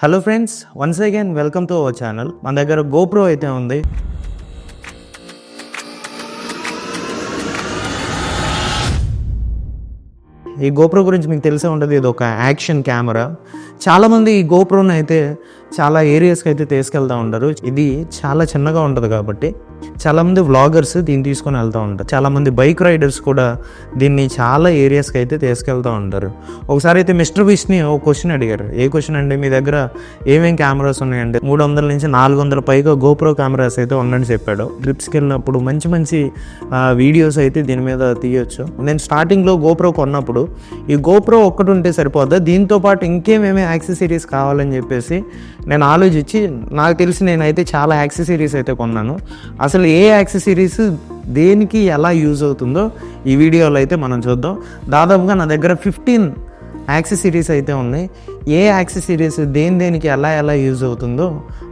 Hello friends once again welcome to our channel మన దగ్గర GoPro అయితే ఉంది. ఈ గోప్రో గురించి మీకు తెలిసే ఉంటుంది ఇది ఒక యాక్షన్ కెమెరా. చాలామంది ఈ గోప్రోని అయితే చాలా ఏరియాస్కి అయితే తీసుకెళ్తూ ఉంటారు. ఇది చాలా చిన్నగా ఉంటుంది కాబట్టి చాలామంది వ్లాగర్స్ దీన్ని తీసుకొని వెళ్తూ ఉంటారు. చాలామంది బైక్ రైడర్స్ కూడా దీన్ని చాలా ఏరియాస్కి అయితే తీసుకెళ్తూ ఉంటారు. ఒకసారి అయితే మిస్టర్ బిష్ని ఒక క్వశ్చన్ అడిగారు. ఏ క్వశ్చన్ అండి? మీ దగ్గర ఏమేం కెమెరాస్ ఉన్నాయండి? మూడు వందల నుంచి నాలుగు వందల పైగా గోప్రో కెమెరాస్ అయితే ఉన్నాయని చెప్పాడు. ట్రిప్స్కి వెళ్ళినప్పుడు మంచి మంచి వీడియోస్ అయితే దీని మీద తీయొచ్చు. నేను స్టార్టింగ్లో గోప్రో కొన్నప్పుడు ఈ గోప్రో ఒక్కటి ఉంటే సరిపోద్దా? దీంతో పాటు ఇంకేమేమి యాక్సెసరీస్ కావాలని చెప్పేసి నేను ఆలోచించి నాకు తెలిసి నేనైతే చాలా యాక్సెసరీస్ అయితే కొన్నాను. అసలు ఏ యాక్సెసరీస్ దేనికి ఎలా యూజ్ అవుతుందో ఈ వీడియోలో అయితే మనం చూద్దాం. దాదాపుగా నా దగ్గర ఫిఫ్టీన్ యాక్సెసరీస్ అయితే ఉన్నాయి. ఏ యాక్సెసరీస్ దేని దేనికి ఎలా ఎలా యూజ్ అవుతుందో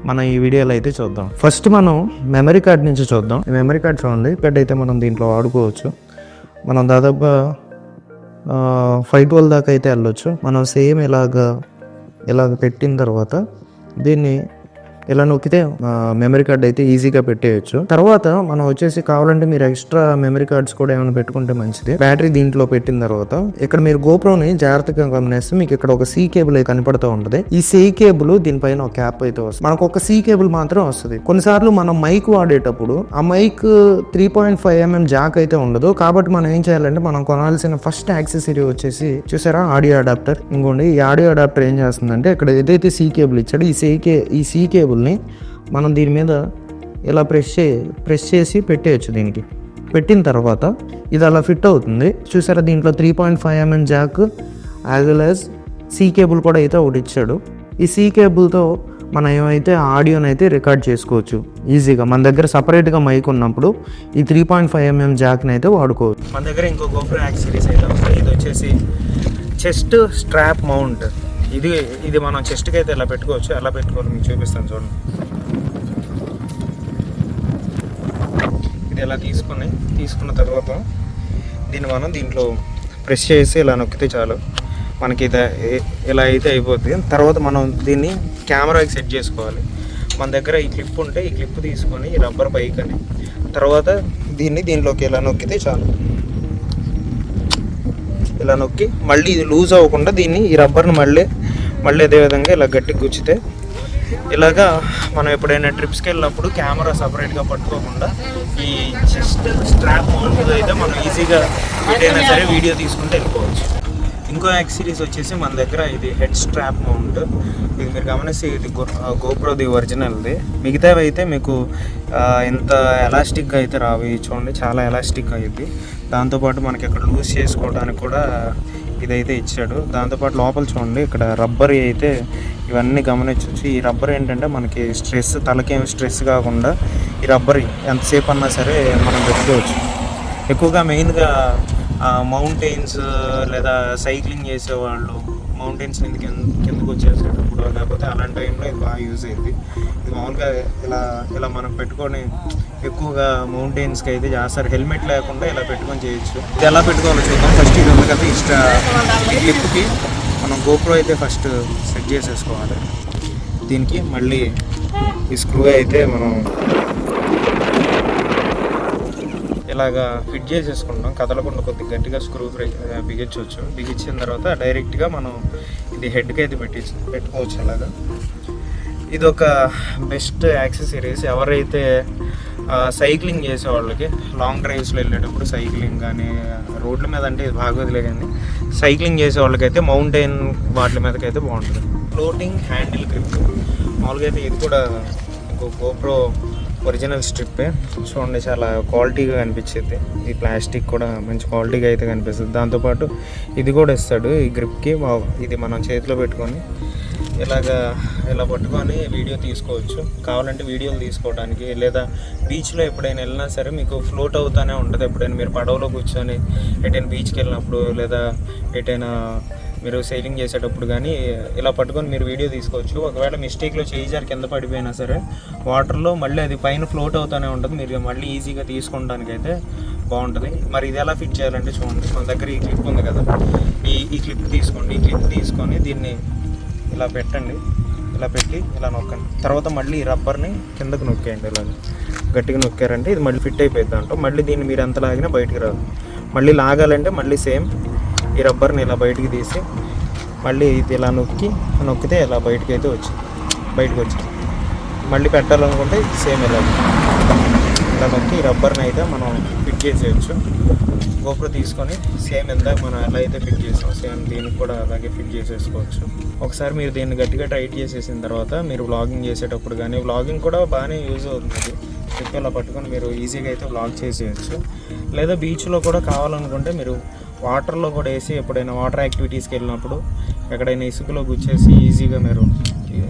మనం ఈ వీడియోలో అయితే చూద్దాం. ఫస్ట్ మనం మెమరీ కార్డ్ నుంచి చూద్దాం. ఈ మెమరీ కార్డ్ చూడండి. ఇక్కడ అయితే మనం దీంట్లో వాడుకోవచ్చు. మనం దాదాపుగా ఫైవ్ ట్వెల్వ్ దాకా అయితే వెళ్ళొచ్చు. మనం సేమ్ ఇలాగా ఇలాగ పెట్టిన తర్వాత దీన్ని ఇలా నొక్కితే మెమరీ కార్డ్ అయితే ఈజీగా పెట్టేయచ్చు. తర్వాత మనం వచ్చేసి కావాలంటే మీరు ఎక్స్ట్రా మెమరీ కార్డ్స్ కూడా ఏమైనా పెట్టుకుంటే మంచిది. బ్యాటరీ దీంట్లో పెట్టిన తర్వాత ఇక్కడ మీరు గోప్రోని జాగ్రత్తగా గమనిస్తే మీకు ఇక్కడ ఒక సీ కేబుల్ అయితే కనపడుతూ ఉంటుంది. ఈ సీ కేబుల్ దీనిపైన ఒక క్యాప్ అయితే వస్తుంది. మనకు ఒక సీ కేబుల్ మాత్రం వస్తుంది. కొన్నిసార్లు మనం మైక్ వాడేటప్పుడు ఆ mic three point five mm jack అయితే ఉండదు. కాబట్టి మనం ఏం చేయాలంటే మనం కొనాల్సిన ఫస్ట్ యాక్సెసరీ వచ్చేసి చూసారా ఆడియో అడాప్టర్ ఇంకోండి ఈ ఆడియో అడాప్టర్ ఏం చేస్తుందంటే ఇక్కడ ఏదైతే సీ కేబుల్ ఇచ్చాడో ఈ సీ కే ఈ సీ టేబుల్ని మనం దీని మీద ఇలా ప్రెస్ చే ప్రెస్ చేసి పెట్టేయచ్చు దీనికి. పెట్టిన తర్వాత ఇది అలా ఫిట్ అవుతుంది. చూసారా దీంట్లో three point five mm jack as well as C cable కూడా అయితే ఒకటి ఇచ్చాడు. ఈ సీ కేబుల్తో మనం ఏమైతే ఆడియోని అయితే రికార్డ్ చేసుకోవచ్చు. ఈజీగా మన దగ్గర సపరేట్గా మైక్ ఉన్నప్పుడు ఈ త్రీ పాయింట్ ఫైవ్ ఎంఎం జాక్ని అయితే వాడుకోవచ్చు. మన దగ్గర ఇంకో గోప్రో యాక్సరీస్ అయితే వస్తాయి. ఇది వచ్చేసి చెస్ట్ స్ట్రాప్ మౌంట్ ఇది ఇది మనం చెస్ట్కి అయితే ఎలా పెట్టుకోవచ్చు? ఎలా పెట్టుకోవాలి? మీకు చూపిస్తాను చూడండి. ఇది ఎలా తీసుకొని తీసుకున్న తర్వాత దీన్ని మనం దీంట్లో ప్రెస్ చేసి ఇలా నొక్కితే చాలు. మనకి ఇది ఇలా అయితే అయిపోద్ది. తర్వాత మనం దీన్ని కెమెరాకి సెట్ చేసుకోవాలి. మన దగ్గర ఈ క్లిప్ ఉంటే ఈ క్లిప్ తీసుకొని ఈ రబ్బర్ బైక్ అని తర్వాత దీన్ని దీంట్లోకి ఇలా నొక్కితే చాలు. ఇలా నొక్కి మళ్ళీ ఇది లూజ్ అవ్వకుండా దీన్ని ఈ రబ్బర్ని మళ్ళీ మళ్ళీ అదే విధంగా ఇలా గట్టి గుచ్చితే ఇలాగా మనం ఎప్పుడైనా ట్రిప్స్కి వెళ్ళినప్పుడు కెమెరా సపరేట్గా పట్టుకోకుండా ఈ చెస్ట్ స్ట్రాప్ మౌంట్ అయితే మనం ఈజీగా ఎటైనా సరే వీడియో తీసుకుంటే వెళ్ళిపోవచ్చు. ఇంకో యాక్సిరీస్ వచ్చేసి మన దగ్గర ఇది హెడ్ స్ట్రాప్ మౌంట్. ఇది మీరు గమనిస్తే ఇది గోప్రోది ఒరిజినల్ది. మిగతావి అయితే మీకు ఇంత ఎలాస్టిక్గా అయితే రావు. చూడండి చాలా ఎలాస్టిక్ అయ్యింది దాంతోపాటు మనకి ఇక్కడ లూజ్ చేసుకోవడానికి కూడా ఇదైతే ఇచ్చాడు. దాంతోపాటు లోపల చూడండి ఇక్కడ రబ్బర్ అయితే ఇవన్నీ గమనించవచ్చు ఈ రబ్బర్ ఏంటంటే మనకి స్ట్రెస్ తలకేం స్ట్రెస్ కాకుండా ఈ రబ్బర్ ఎంతసేపు అన్నా సరే మనం పెట్టుకోవచ్చు. ఎక్కువగా మెయిన్గా మౌంటైన్స్ లేదా సైక్లింగ్ చేసేవాళ్ళు మౌంటైన్స్ కింద కిందకు వచ్చేసేటప్పుడు లేకపోతే అలాంటి టైంలో ఇది బాగా యూజ్ అయింది. ఇది మామూలుగా ఇలా ఇలా మనం పెట్టుకొని ఎక్కువగా మౌంటైన్స్కి అయితే చేస్తారు. హెల్మెట్ లేకుండా ఇలా పెట్టుకొని చేయొచ్చు. ఇది ఎలా పెట్టుకోవాలో చూద్దాం. ఫస్ట్ ఇది ఉంది కదా ఇష్ట క్లిప్కి మనం గోప్రో అయితే ఫస్ట్ సెట్ చేసేసుకోవాలి. దీనికి మళ్ళీ ఈ స్క్రూ అయితే మనం ఇలాగా ఫిట్ చేసేసుకుంటాం కదలకుండా కొద్దిగా గట్టిగా స్క్రూ బిగించవచ్చు. బిగించిన తర్వాత డైరెక్ట్గా మనం ఇది హెడ్కి అయితే పెట్టి పెట్టుకోవచ్చు ఇలాగా ఇది ఒక బెస్ట్ యాక్సెసరీస్ ఎవరైతే సైక్లింగ్ చేసే వాళ్ళకి లాంగ్ డ్రైవ్స్లో వెళ్ళేటప్పుడు సైక్లింగ్ కానీ రోడ్ల మీద అంటే ఇది బాగోదులే కానీ సైక్లింగ్ చేసే వాళ్ళకైతే మౌంటైన్ వాటి మీదకి అయితే బాగుంటుంది. ఫ్లోటింగ్ హ్యాండిల్ గ్రిప్ మామూలుగా అయితే ఇది కూడా ఇంకో గోప్రో ఒరిజినల్ స్ట్రిప్పే. చూడండి చాలా క్వాలిటీగా కనిపించేది. ఈ ప్లాస్టిక్ కూడా మంచి క్వాలిటీగా అయితే కనిపిస్తుంది. దాంతోపాటు ఇది కూడా ఇస్తాడు ఈ గ్రిప్కి. ఇది మనం చేతిలో పెట్టుకొని ఇలాగా ఇలా పట్టుకొని వీడియో తీసుకోవచ్చు. కావాలంటే వీడియోలు తీసుకోవడానికి లేదా బీచ్లో ఎప్పుడైనా వెళ్ళినా సరే మీకు ఫ్లోట్ అవుతానే ఉంటుంది. ఎప్పుడైనా మీరు పడవలో కూర్చొని ఎటైనా బీచ్కి వెళ్ళినప్పుడు లేదా ఎటైనా మీరు సైలింగ్ చేసేటప్పుడు కానీ ఇలా పట్టుకొని మీరు వీడియో తీసుకోవచ్చు. ఒకవేళ మిస్టేక్లో చేయి జారి కింద పడిపోయినా సరే వాటర్లో మళ్ళీ అది పైన ఫ్లోట్ అవుతూనే ఉంటుంది. మీరు మళ్ళీ ఈజీగా తీసుకోవడానికి అయితే బాగుంటుంది. మరి ఇది ఎలా ఫిట్ చేయాలంటే చూడండి. మన దగ్గర ఈ క్లిప్ ఉంది కదా. ఈ ఈ క్లిప్ తీసుకోండి. ఈ క్లిప్ తీసుకొని దీన్ని ఇలా పెట్టండి. ఇలా పెట్టి ఇలా నొక్కండి. తర్వాత మళ్ళీ ఈ రబ్బర్ని కిందకు నొక్కేయండి ఇలా గట్టిగా నొక్కారంటే ఇది మళ్ళీ ఫిట్ అయిపోయింది అంట. మళ్ళీ దీన్ని మీరు ఎంత లాగినా బయటికి రాదు. మళ్ళీ లాగాలంటే మళ్ళీ సేమ్ ఈ రబ్బర్ని ఇలా బయటికి తీసి మళ్ళీ ఇది ఇలా నొక్కి నొక్కితే ఇలా బయటికి అయితే వచ్చింది. బయటకు వచ్చింది. మళ్ళీ పెట్టాలనుకుంటే సేమ్ ఇలా ఇలా నొక్కి ఈ రబ్బర్ని అయితే మనం ఫిట్ చేసేయచ్చు. గోపురం తీసుకొని సేమ్ ఎంత మనం ఎలా అయితే ఫిట్ చేసాం సేమ్ దీనికి కూడా అలాగే ఫిట్ చేసేసుకోవచ్చు. ఒకసారి మీరు దీన్ని గట్టిగా టైట్ చేసేసిన తర్వాత మీరు వ్లాగింగ్ చేసేటప్పుడు కానీ వ్లాగింగ్ కూడా బాగానే యూజ్ అవుతుంది. చెప్పి ఇలా పట్టుకొని మీరు ఈజీగా అయితే వ్లాగ్ చేసేయచ్చు. లేదా బీచ్లో కూడా కావాలనుకుంటే మీరు వాటర్లో కూడా వేసి ఎప్పుడైనా వాటర్ యాక్టివిటీస్కి వెళ్ళినప్పుడు ఎక్కడైనా ఇసుకలో గుచ్చేసి ఈజీగా మీరు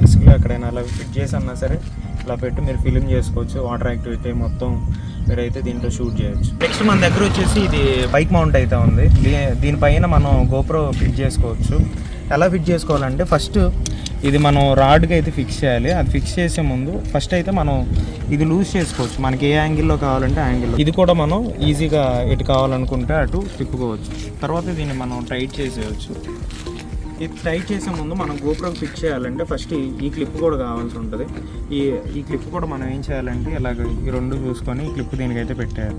ఇసుకలో ఎక్కడైనా అలా ఫిట్ చేసి అన్నా సరే ఇలా పెట్టి మీరు ఫిలిం చేసుకోవచ్చు. వాటర్ యాక్టివిటీ మొత్తం మీరైతే దీంట్లో షూట్ చేయొచ్చు. నెక్స్ట్ మన దగ్గర వచ్చేసి ఇది బైక్ మౌంట్ అయితే ఉంది. దీ- దీనిపైన మనం గోప్రో ఫిట్ చేసుకోవచ్చు. ఎలా ఫిట్ చేసుకోవాలంటే ఫస్ట్ ఇది మనం రాడ్గా అయితే ఫిక్స్ చేయాలి. అది ఫిక్స్ చేసే ముందు ఫస్ట్ అయితే మనం ఇది లూజ్ చేసుకోవచ్చు. మనకి ఏ యాంగిల్లో కావాలంటే యాంగిల్లో ఇది కూడా మనం ఈజీగా ఎటు కావాలనుకుంటే అటు తిప్పుకోవచ్చు. తర్వాత దీన్ని మనం టైట్ చేసేయచ్చు. ఇది టైట్ చేసే ముందు మనం గోపురం ఫిక్స్ చేయాలంటే ఫస్ట్ ఈ- ఈ క్లిప్ కూడా కావాల్సి ఉంటుంది. ఈ ఈ క్లిప్ కూడా మనం ఏం చేయాలంటే ఇలాగ ఈ రెండు చూసుకొని ఈ క్లిప్ దీనికైతే పెట్టేయాలి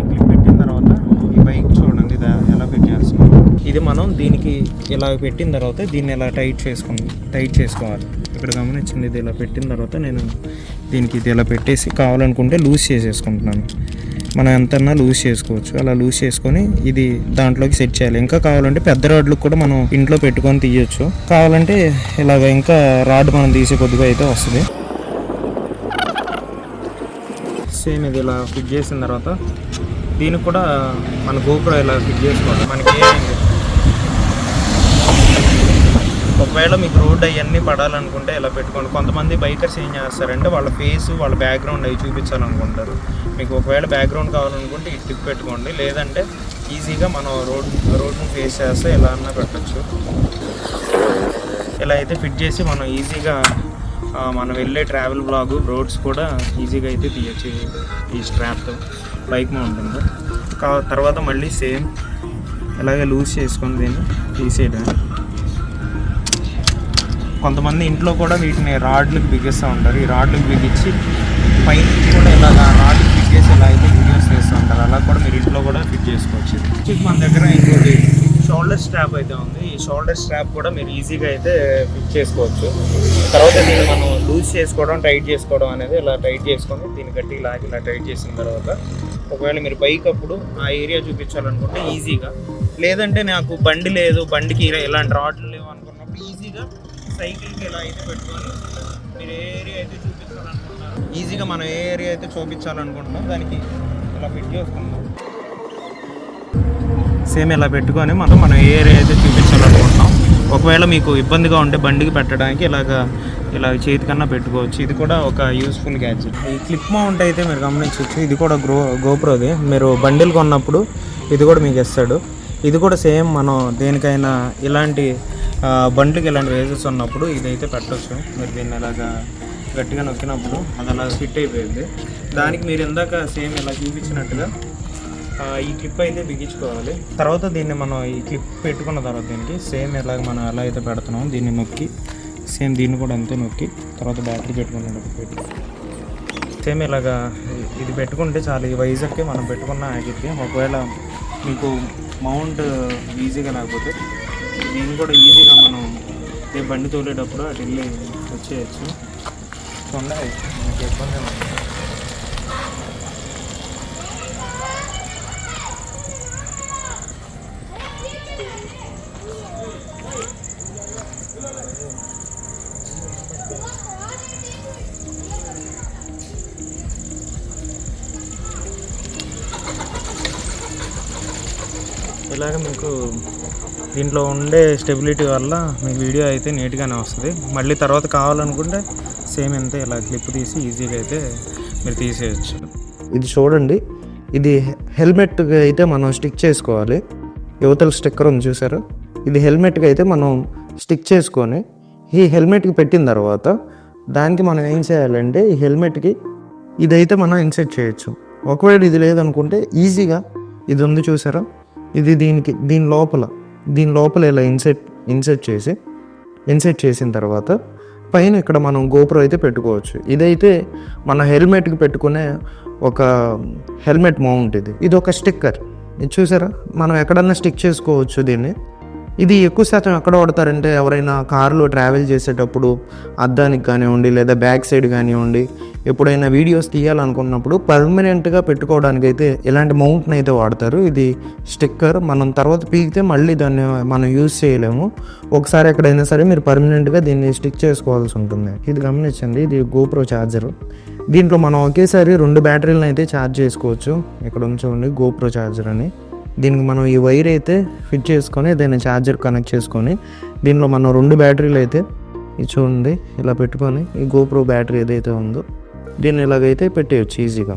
ఈ క్లిప్ పెట్టిన తర్వాత ఈ బైక్ చూడండి ఇది ఎలా పెట్టేస్తున్నాం ఇది మనం దీనికి ఇలా పెట్టిన తర్వాత దీన్ని ఇలా టైట్ చేసుకుంది టైట్ చేసుకోవాలి. ఇక్కడ గమనించింది ఇది ఇలా పెట్టిన తర్వాత నేను దీనికి ఇది ఇలా పెట్టేసి కావాలనుకుంటే లూజ్ చేసేసుకుంటున్నాను. మనం ఎంతన్నా లూజ్ చేసుకోవచ్చు. అలా లూజ్ చేసుకొని ఇది దాంట్లోకి సెట్ చేయాలి. ఇంకా కావాలంటే పెద్ద రాడ్లకు కూడా మనం ఇంట్లో పెట్టుకొని తీయొచ్చు. కావాలంటే ఇలాగ ఇంకా రాడ్ మనం తీసే కొద్దిగా అయితే వస్తుంది. సేమ్ ఇది ఇలా ఫిట్ చేసిన తర్వాత దీనికి కూడా మన గోపురం ఇలా ఫిట్ చేసుకోవాలి. మనకి ఏ ఒకవేళ మీకు రోడ్ అవన్నీ పడాలనుకుంటే ఇలా పెట్టుకోండి. కొంతమంది బైకర్స్ ఏం చేస్తారంటే వాళ్ళ ఫేస్ వాళ్ళ బ్యాక్గ్రౌండ్ అవి చూపించాలనుకుంటారు. మీకు ఒకవేళ బ్యాక్గ్రౌండ్ కావాలనుకుంటే ఇటు పెట్టుకోండి. లేదంటే ఈజీగా మనం రోడ్ రోడ్ను ఫేస్ చేస్తే ఎలా అన్నా పెట్టచ్చు. ఇలా అయితే ఫిట్ చేసి మనం ఈజీగా మనం వెళ్ళే ట్రావెల్ బ్లాగ్ రోడ్స్ కూడా ఈజీగా అయితే తీయచ్చు ఈ స్ట్రాప్తో బైక్ ఉంటుంది కా తర్వాత మళ్ళీ సేమ్ ఇలాగే లూజ్ చేసుకొని దీన్ని తీసేయడానికి కొంతమంది ఇంట్లో కూడా వీటిని రాడ్లకు బిగిస్తూ ఉంటారు. ఈ రాడ్లకు బిగించి పైన కూడా ఇలాగ రాడ్లు ఫిట్ చేసి ఇలా అయితే వీడియోస్ చేస్తూ ఉంటారు. అలా కూడా మీరు ఇంట్లో కూడా ఫిట్ చేసుకోవచ్చు. మన దగ్గర ఇంకోటి షోల్డర్ స్ట్రాప్ అయితే ఉంది. ఈ షోల్డర్ స్ట్రాప్ కూడా మీరు ఈజీగా అయితే ఫిట్ చేసుకోవచ్చు. తర్వాత దీన్ని మనం లూజ్ చేసుకోవడం టైట్ చేసుకోవడం అనేది ఇలా టైట్ చేసుకొని దీన్ని గట్టి లాగి ఇలా టైట్ చేసిన తర్వాత ఒకవేళ మీరు బైక్ అప్పుడు ఆ ఏరియా చూపించాలనుకుంటే ఈజీగా. లేదంటే నాకు బండి లేదు బండికి ఇలాంటి రాడ్లు లేవు అనుకున్నప్పుడు ఈజీగా సైకిల్కి ఇలా అయితే పెట్టుకొని మీరు ఏ ఏరియా అయితే చూపించాలనుకుంటున్నారు? ఈజీగా మనం ఏ ఏరియా అయితే చూపించాలనుకుంటున్నాం దానికి ఇలా ఫిట్ చేసుకుందాం. సేమ్ ఇలా పెట్టుకొని మనం మనం ఏ ఏరియా అయితే చూపించాలనుకుంటున్నాం. ఒకవేళ మీకు ఇబ్బందిగా ఉంటే బండికి పెట్టడానికి ఇలాగా ఇలా చేతికన్నా పెట్టుకోవచ్చు. ఇది కూడా ఒక యూస్ఫుల్ గ్యాడ్జెట్ ఈ క్లిప్ మౌంట్ అయితే మీరు గమనించవచ్చు. ఇది కూడా గ్రో గోప్రోది మీరు బండిల్ కొన్నప్పుడు ఇది కూడా మీకు ఇస్తాడు. ఇది కూడా సేమ్ మనం దేనికైనా ఇలాంటి బండ్లకి ఇలాంటి వేజెస్ ఉన్నప్పుడు ఇదైతే పెట్టచ్చు. మీరు దీన్ని ఇలాగా గట్టిగా నొక్కినప్పుడు అది అలా ఫిట్ అయిపోయింది. దానికి మీరు ఇందాక సేమ్ ఇలా చూపించినట్టుగా ఈ క్లిప్ అయితే బిగించుకోవాలి. తర్వాత దీన్ని మనం ఈ క్లిప్ పెట్టుకున్న తర్వాత దీనికి సేమ్ ఎలాగ మనం ఎలా అయితే పెడుతున్నామో దీన్ని నొక్కి సేమ్ దీన్ని కూడా అంతే నొక్కి తర్వాత బ్యాటరీ పెట్టుకున్నప్పుడు పెట్టి. సేమ్ ఇలాగా ఇది పెట్టుకుంటే చాలా. ఈ వైజాగ్కి మనం పెట్టుకున్న ఆగిద్ది ఒకవేళ మీకు మౌంట్ ఈజీగా లేకపోతే నేను కూడా ఈజీగా మనం రేపు బండి తోలేటప్పుడు అటు వెళ్ళి వచ్చేయచ్చు. తొందర మనకి ఇబ్బంది దీంట్లో ఉండే స్టెబిలిటీ వల్ల మీకు వీడియో అయితే నీట్గానే వస్తుంది. మళ్ళీ తర్వాత కావాలనుకుంటే సేమ్ అంతే ఇలా క్లిప్ తీసి ఈజీగా అయితే మీరు తీసేయచ్చు. ఇది చూడండి. ఇది హెల్మెట్కి అయితే మనం స్టిక్ చేసుకోవాలి. యువతల స్టిక్కర్ ఉంది చూసారు? ఇది హెల్మెట్కి అయితే మనం స్టిక్ చేసుకొని ఈ హెల్మెట్కి పెట్టిన తర్వాత దానికి మనం ఏం చేయాలంటే ఈ హెల్మెట్కి ఇదైతే మనం ఇన్సెట్ చేయొచ్చు. ఒకవేళ ఇది లేదనుకుంటే ఈజీగా ఇది ఉంది చూసారా? ఇది దీనికి దీని లోపల. దీని లోపల ఇలా ఇన్సెట్ ఇన్సెట్ చేసి ఇన్సెట్ చేసిన తర్వాత పైన ఇక్కడ మనం గోప్రో అయితే పెట్టుకోవచ్చు. ఇదైతే మన హెల్మెట్కి పెట్టుకునే ఒక హెల్మెట్ మౌంట్ ఇది. ఇది ఒక స్టిక్కర్. ఇది చూసారా? మనం ఎక్కడన్నా స్టిక్ చేసుకోవచ్చు దీన్ని. ఇది ఎక్కువ శాతం ఎక్కడ వాడతారంటే ఎవరైనా కారులో ట్రావెల్ చేసేటప్పుడు అద్దానికి కానివ్వండి లేదా బ్యాక్ సైడ్ కానివ్వండి ఎప్పుడైనా వీడియోస్ తీయాలనుకున్నప్పుడు పర్మనెంట్గా పెట్టుకోవడానికి అయితే ఇలాంటి మౌంట్ని అయితే వాడతారు. ఇది స్టిక్కర్ మనం తర్వాత పీకితే మళ్ళీ దాన్ని మనం యూజ్ చేయలేము. ఒకసారి ఎక్కడైనా సరే మీరు పర్మనెంట్గా దీన్ని స్టిక్ చేసుకోవాల్సి ఉంటుంది. ఇది గమనించండి ఇది గోప్రో ఛార్జర్ దీంట్లో మనం ఒకేసారి రెండు బ్యాటరీలను అయితే ఛార్జ్ చేసుకోవచ్చు. ఇక్కడ ఉంచండి గోప్రో ఛార్జర్ అని. దీనికి మనం ఈ వైర్ అయితే ఫిట్ చేసుకొని దీన్ని ఛార్జర్ కనెక్ట్ చేసుకొని దీనిలో మనం రెండు బ్యాటరీలు అయితే ఇది చూడండి ఇలా పెట్టుకొని ఈ గోప్రో బ్యాటరీ ఏదైతే ఉందో దీన్ని ఇలాగైతే పెట్టేయచ్చు ఈజీగా.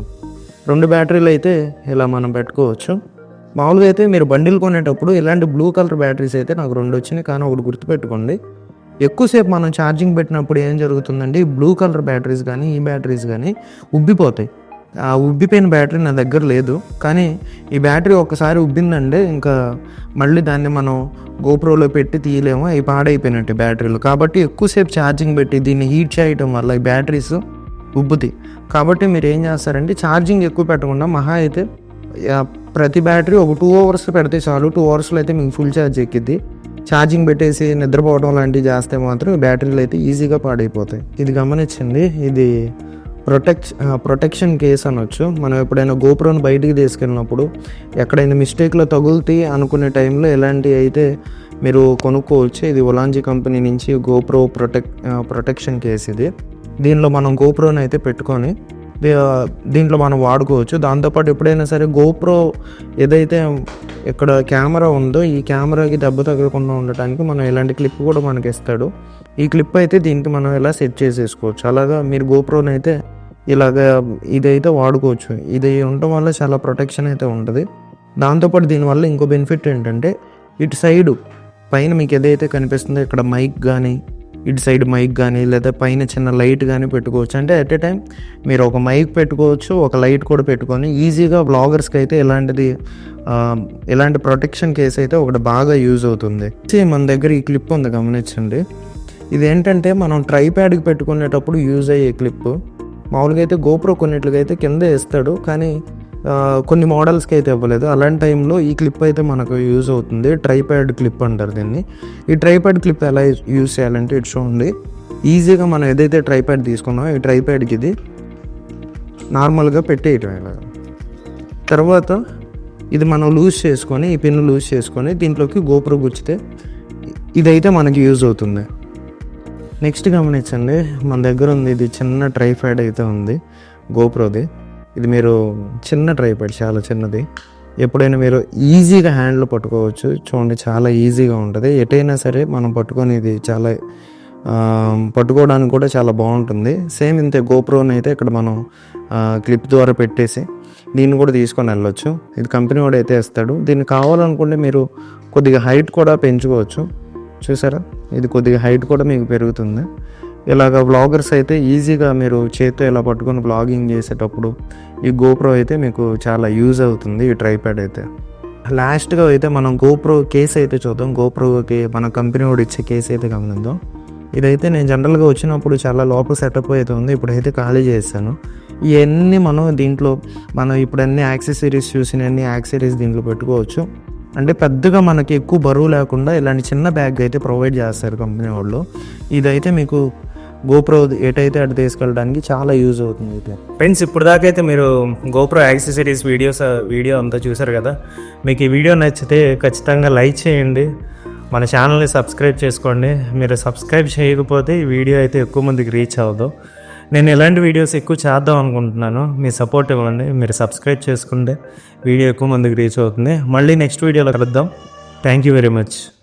రెండు బ్యాటరీలు అయితే ఇలా మనం పెట్టుకోవచ్చు. మామూలుగా అయితే మీరు బండిల్ కొనేటప్పుడు ఇలాంటి బ్లూ కలర్ బ్యాటరీస్ అయితే నాకు రెండు వచ్చినాయి కానీ ఒకటి గుర్తుపెట్టుకోండి. ఎక్కువసేపు మనం ఛార్జింగ్ పెట్టినప్పుడు ఏం జరుగుతుందంటే ఈ బ్లూ కలర్ బ్యాటరీస్ కానీ ఈ బ్యాటరీస్ కానీ ఉబ్బిపోతాయి. ఆ ఉబ్బిపోయిన బ్యాటరీ నా దగ్గర లేదు. కానీ ఈ బ్యాటరీ ఒకసారి ఉబ్బిందంటే ఇంకా మళ్ళీ దాన్ని మనం గోప్రోలో పెట్టి తీయలేము. అవి పాడైపోయినట్టు బ్యాటరీలు. కాబట్టి ఎక్కువసేపు ఛార్జింగ్ పెట్టి దీన్ని హీట్ చేయడం వల్ల ఈ బ్యాటరీస్ ఉబ్బుతాయి. కాబట్టి మీరు ఏం చేస్తారంటే ఛార్జింగ్ ఎక్కువ పెట్టకుండా మహా అయితే ప్రతి బ్యాటరీ ఒక టూ అవర్స్ పెడితే చాలు. టూ అవర్స్లో అయితే మీకు ఫుల్ ఛార్జ్ ఎక్కిద్ది. ఛార్జింగ్ పెట్టేసి నిద్రపోవడం లాంటివి చేస్తే మాత్రం బ్యాటరీలు అయితే ఈజీగా పాడైపోతాయి. ఇది గమనించండి. ఇది ప్రొటెక్ట్ ప్రొటెక్షన్ కేస్ అనొచ్చు. మనం ఎప్పుడైనా గోపురం బయటికి తీసుకెళ్ళినప్పుడు ఎక్కడైనా మిస్టేక్లో తగులుతాయి అనుకునే టైంలో ఎలాంటి అయితే మీరు కొనుక్కోవచ్చు. ఇది ఒలాంజీ కంపెనీ నుంచి గోప్రో ప్రొటెక్ ప్రొటెక్షన్ కేస్ ఇది. దీనిలో మనం గోప్రోని అయితే పెట్టుకొని దీంట్లో మనం వాడుకోవచ్చు. దాంతోపాటు ఎప్పుడైనా సరే గోప్రో ఏదైతే ఇక్కడ కెమెరా ఉందో ఈ కెమెరాకి దెబ్బ తగలకుండా ఉండటానికి మనం ఇలాంటి క్లిప్ కూడా మనకి ఇస్తాడు ఈ క్లిప్ అయితే దీనికి మనం ఇలా సెట్ చేసేసుకోవచ్చు. అలాగా మీరు గోప్రోని అయితే ఇలాగ ఇదైతే వాడుకోవచ్చు. ఇది ఉండటం వల్ల చాలా ప్రొటెక్షన్ అయితే ఉంటుంది. దాంతోపాటు దీనివల్ల ఇంకో బెనిఫిట్ ఏంటంటే ఇటు సైడు పైన మీకు ఏదైతే కనిపిస్తుందో ఇక్కడ మైక్ కానీ ఇటు సైడ్ మైక్ కానీ లేదా పైన చిన్న లైట్ కానీ పెట్టుకోవచ్చు. అంటే అట్ ఎ టైం మీరు ఒక మైక్ పెట్టుకోవచ్చు ఒక లైట్ కూడా పెట్టుకొని ఈజీగా బ్లాగర్స్కి అయితే ఇలాంటిది ఇలాంటి ప్రొటెక్షన్ కేస్ అయితే ఒకటి బాగా యూజ్ అవుతుంది. మన దగ్గర ఈ క్లిప్ ఉంది గమనించండి. ఇది ఏంటంటే మనం ట్రైప్యాడ్కి పెట్టుకునేటప్పుడు యూజ్ అయ్యే క్లిప్ మామూలుగా అయితే గోప్రో కొన్నిట్లకైతే కింద వేస్తాడు కానీ కొన్ని మోడల్స్కి అయితే ఇవ్వలేదు. అలాంటి టైంలో ఈ క్లిప్ అయితే మనకు యూజ్ అవుతుంది. ట్రైప్యాడ్ క్లిప్ అంటారు దీన్ని. ఈ ట్రైప్యాడ్ క్లిప్ ఎలా యూజ్ చేయాలంటే ఇటు చూడండి. ఈజీగా మనం ఏదైతే ట్రైప్యాడ్ తీసుకున్నామో ఈ ట్రైప్యాడ్కి ఇది నార్మల్గా పెట్టేయటం ఇలా తర్వాత ఇది మనం లూజ్ చేసుకొని ఈ పిన్ లూజ్ చేసుకొని దీంట్లోకి గోపురం గుచ్చితే ఇదైతే మనకి యూజ్ అవుతుంది. నెక్స్ట్ గమనించండి మన దగ్గర ఉంది ఇది చిన్న ట్రైఫైడ్ అయితే ఉంది గోప్రోది. ఇది మీరు చిన్న ట్రైఫైడ్ చాలా చిన్నది. ఎప్పుడైనా మీరు ఈజీగా హ్యాండ్లో పట్టుకోవచ్చు చూడండి చాలా ఈజీగా ఉంటుంది. ఎటైనా సరే మనం పట్టుకొని ఇది చాలా పట్టుకోవడానికి కూడా చాలా బాగుంటుంది. సేమ్ ఇంతే గోప్రోని అయితే ఇక్కడ మనం క్లిప్ ద్వారా పెట్టేసి దీన్ని కూడా తీసుకొని వెళ్ళొచ్చు. ఇది కంపెనీ వాడు అయితే ఇస్తాడు దీన్ని కావాలనుకుంటే మీరు కొద్దిగా హైట్ కూడా పెంచుకోవచ్చు. చూసారా? ఇది కొద్దిగా హైట్ కూడా మీకు పెరుగుతుంది. ఇలాగ వ్లాగర్స్ అయితే ఈజీగా మీరు చేత్తో ఇలా పట్టుకొని వ్లాగింగ్ చేసేటప్పుడు ఈ గోప్రో అయితే మీకు చాలా యూజ్ అవుతుంది ఈ ట్రైప్యాడ్ అయితే. లాస్ట్గా అయితే మనం గోప్రో కేస్ అయితే చూద్దాం. గోప్రోకి మన కంపెనీ వాడు ఇచ్చే కేస్ అయితే గమనిద్దాం. ఇదైతే నేను జనరల్గా వచ్చినప్పుడు చాలా లోపల సెటప్ అయితే ఉంది. ఇప్పుడైతే ఖాళీ చేశాను. ఇవన్నీ మనం దీంట్లో మనం ఇప్పుడు అన్ని యాక్సెసరీస్ చూసిన అన్ని యాక్సెసరీస్ దీంట్లో పెట్టుకోవచ్చు. అంటే పెద్దగా మనకి ఎక్కువ బరువు లేకుండా ఇలాంటి చిన్న బ్యాగ్ అయితే ప్రొవైడ్ చేస్తారు కంపెనీ వాళ్ళు. ఇదైతే మీకు గోప్రో ఎటైతే అటు తీసుకెళ్ళడానికి చాలా యూజ్ అవుతుంది అయితే. ఫ్రెండ్స్ ఇప్పుడు దాకా అయితే మీరు గోప్రో యాక్సెసరీస్ వీడియోస్ వీడియో అంతా చూసారు కదా? మీకు ఈ వీడియో నచ్చితే ఖచ్చితంగా లైక్ చేయండి. మన ఛానల్ని సబ్స్క్రైబ్ చేసుకోండి. మీరు సబ్స్క్రైబ్ చేయకపోతే ఈ వీడియో అయితే ఎక్కువ మందికి రీచ్ అవ్వదు. నేను ఇలాంటి వీడియోస్ ఎక్కువ చేద్దాం అనుకుంటున్నాను మీ సపోర్ట్ ఇవ్వండి మీరు సబ్స్క్రైబ్ చేసుకుంటే వీడియో ఎక్కువ మందికి రీచ్ అవుతుంది. మళ్ళీ నెక్స్ట్ వీడియోలో కలుద్దాం. Thank you very much